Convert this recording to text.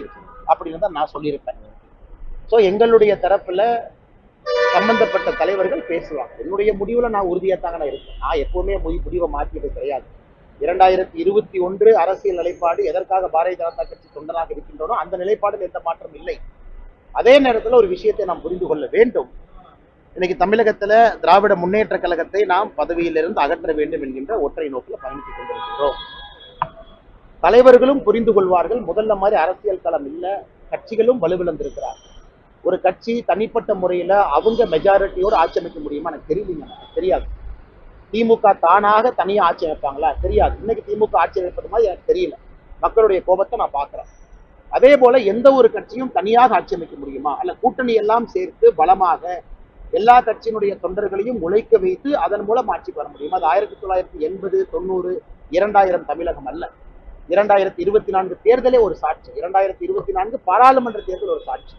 இல்லை அப்படின்னு தான் நான் சொல்லியிருப்பேன். ஸோ எங்களுடைய தரப்பில் சம்பந்தப்பட்ட தலைவர்கள் பேசுவாங்க. என்னுடைய முடிவில் நான் உறுதியாக தாங்க நான் இருப்பேன். நான் எப்போவுமே முடிவை மாற்றியது கிடையாது. இரண்டாயிரத்தி இருபத்தி ஒன்று அரசியல் நிலைப்பாடு எதற்காக பாரதிய ஜனதா கட்சி தொண்டனாக இருக்கின்றனோ அந்த நிலைப்பாடில் எந்த மாற்றம் இல்லை. அதே நேரத்தில் ஒரு விஷயத்தை நாம் புரிந்து கொள்ள வேண்டும். இன்னைக்கு தமிழகத்தில் திராவிட முன்னேற்ற கழகத்தை நாம் பதவியிலிருந்து அகற்ற வேண்டும் என்கின்ற ஒற்றை நோக்கில் பயணித்துக் கொண்டிருக்கின்றோம். தலைவர்களும் புரிந்து கொள்வார்கள். முதல்ல மாதிரி அரசியல் களம் இல்ல. கட்சிகளும் வலுவிழந்திருக்கிறார். ஒரு கட்சி தனிப்பட்ட முறையில அவங்க மெஜாரிட்டியோடு ஆட்சி அமைக்க முடியுமா? எனக்கு தெரியலீங்க. தெரியாது. திமுக தானாக தனியா ஆட்சி அமைப்பாங்களா? தெரியாது. இன்னைக்கு திமுக ஆட்சி அமைப்பது மாதிரி எனக்கு தெரியல. மக்களுடைய கோபத்தை நான் பார்க்குறேன். அதே போல எந்த ஒரு கட்சியும் தனியாக ஆட்சி அமைக்க முடியுமா? அல்ல கூட்டணி எல்லாம் சேர்த்து பலமாக எல்லா கட்சியினுடைய தொண்டர்களையும் உழைக்க வைத்து அதன் மூலம் ஆட்சி வர முடியும்? அது ஆயிரத்தி தொள்ளாயிரத்தி எண்பது தொண்ணூறு இரண்டாயிரம் தமிழகம் அல்ல. இரண்டாயிரத்தி இருபத்தி நான்கு தேர்தலே ஒரு சாட்சி. இரண்டாயிரத்தி இருபத்தி நான்கு பாராளுமன்ற தேர்தல் ஒரு சாட்சி.